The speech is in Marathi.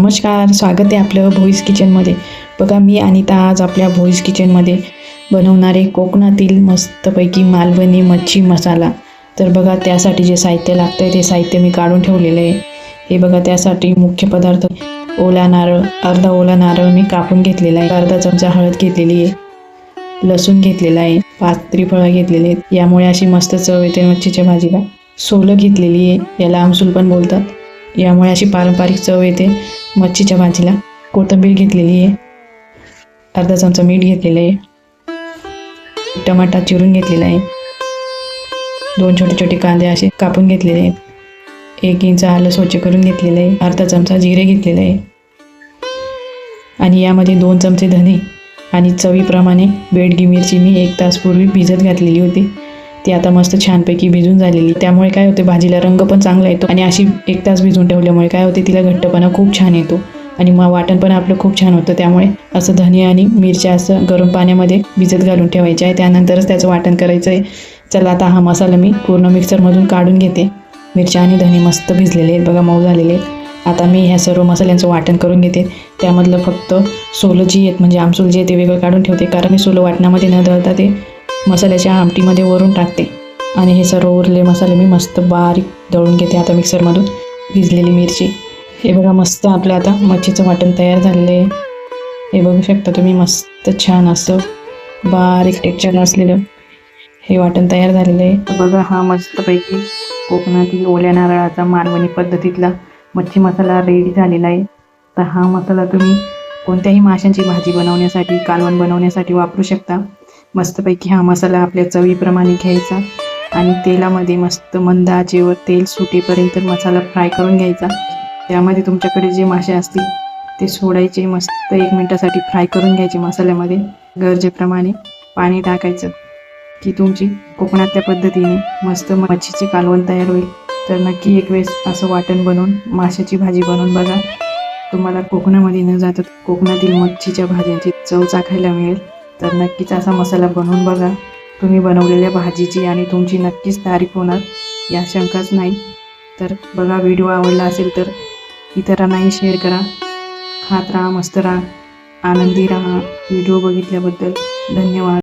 नमस्कार स्वागत आहे आपलं भोईस किचनमध्ये. बघा मी अनिता आज आपल्या भोईस किचनमध्ये बनवणारे कोकणातील मस्तपैकी मालवणी मच्छी मसाला. तर बघा त्यासाठी जे साहित्य लागतं आहे ते साहित्य मी काढून ठेवलेलं आहे. हे बघा त्यासाठी मुख्य पदार्थ ओला नारळ अर्धा ओला नारळ मी कापून घेतलेला आहे. अर्धा चमचा हळद घेतलेली आहे. लसूण घेतलेला आहे. पाच त्रिफळं घेतलेले आहेत. यामुळे अशी मस्त चव येते मच्छीच्या भाजीला. सोलं घेतलेली आहे. याला आमसूल पण बोलतात. यामुळे अशी पारंपरिक चव येते मच्छीच्या भाजीला. कोथंबीर घेतलेली आहे. अर्धा चमचा मीठ घेतलेलं आहे. टमाटा चिरून घेतलेला आहे. दोन छोटे छोटे कांदे असे कापून घेतलेले आहेत. एक इंच आलं स्वच्छ करून घेतलेलं आहे. अर्धा चमचा जिरे घेतलेलं आहे. आणि यामध्ये दोन चमचे धने आणि चवीप्रमाणे बेडगी मिरची मी एक तास पूर्वी भिजत घातलेली होती. ती आता मस्त छानपैकी भिजून झालेली. त्यामुळे काय होते भाजीला रंग पण चांगला येतो आणि अशी एक तास भिजून ठेवल्यामुळे काय होते तिला घट्टपणा खूप छान येतो आणि मग वाटण पण आपलं खूप छान होतं. त्यामुळे असं धने आणि मिरच्या असं गरम पाण्यामध्ये भिजत घालून ठेवायचे आहे. त्यानंतरच त्याचं वाटण करायचं आहे चला आता हा मसाला मी पूर्ण मिक्सरमधून काढून घेते. मिरच्या आणि धने मस्त भिजलेले आहेत. बघा मऊ झालेले आहेत. आता मी ह्या सर्व मसाल्यांचं वाटण करून घेते. त्यामधलं फक्त सोलं जी आहेत म्हणजे आमसूल जे आहे ते वेगळं काढून ठेवते. कारण मी सोलं वाटणामध्ये न दळता ते मसाल्याच्या आमटीमध्ये वरून टाकते. आणि हे सर्व उरले मसाले मी मस्त बारीक दळून घेते आता मिक्सरमधून भिजलेली मिरची. हे बघा मस्त आपलं आता मच्छीचं वाटण तयार झालेलं आहे. हे बघू शकता तुम्ही मस्त छान असं बारीक टेक्चर असलेलं हे वाटण तयार झालेलं आहे. तर बघा हा मस्तपैकी कोकणातील ओल्या नारळाचा मालवणी पद्धतीतला मच्छी मसाला रेडी झालेला आहे. तर हा मसाला तुम्ही कोणत्याही माशांची भाजी बनवण्यासाठी कालवण बनवण्यासाठी वापरू शकता. मस्तपैकी हा मसाला आपल्या चवीप्रमाणे घ्यायचा आणि तेलामध्ये मस्त मंद आचेवर तेल सुटेपर्यंत मसाला फ्राय करून घ्यायचा. त्यामध्ये तुमच्याकडे जे मासे असतील ते सोडायचे मस्त एक मिनटासाठी फ्राय करून घ्यायचे मसाल्यामध्ये. गरजेप्रमाणे पाणी टाकायचं की तुमची कोकणातल्या पद्धतीने मस्त मच्छीचे कालवण तयार होईल. तर नक्की एक वेळेस असं वाटण बनवून माशाची भाजी बनवून बघा. तुम्हाला कोकणामध्ये न जाता कोकणातील मच्छीच्या भाज्यांची चव चाखायला मिळेल. तर नक्कीच असा मसाला बनवून बघा. तुम्ही बनवलेल्या भाजीची आणि तुमची नक्कीच तारीफ होणार या शंकाच नाही. तर बघा व्हिडिओ आवडला असेल तर इतरांनाही शेअर करा. खात राहा मस्त राहा. आनंदी राहा. व्हिडिओ बघितल्याबद्दल धन्यवाद.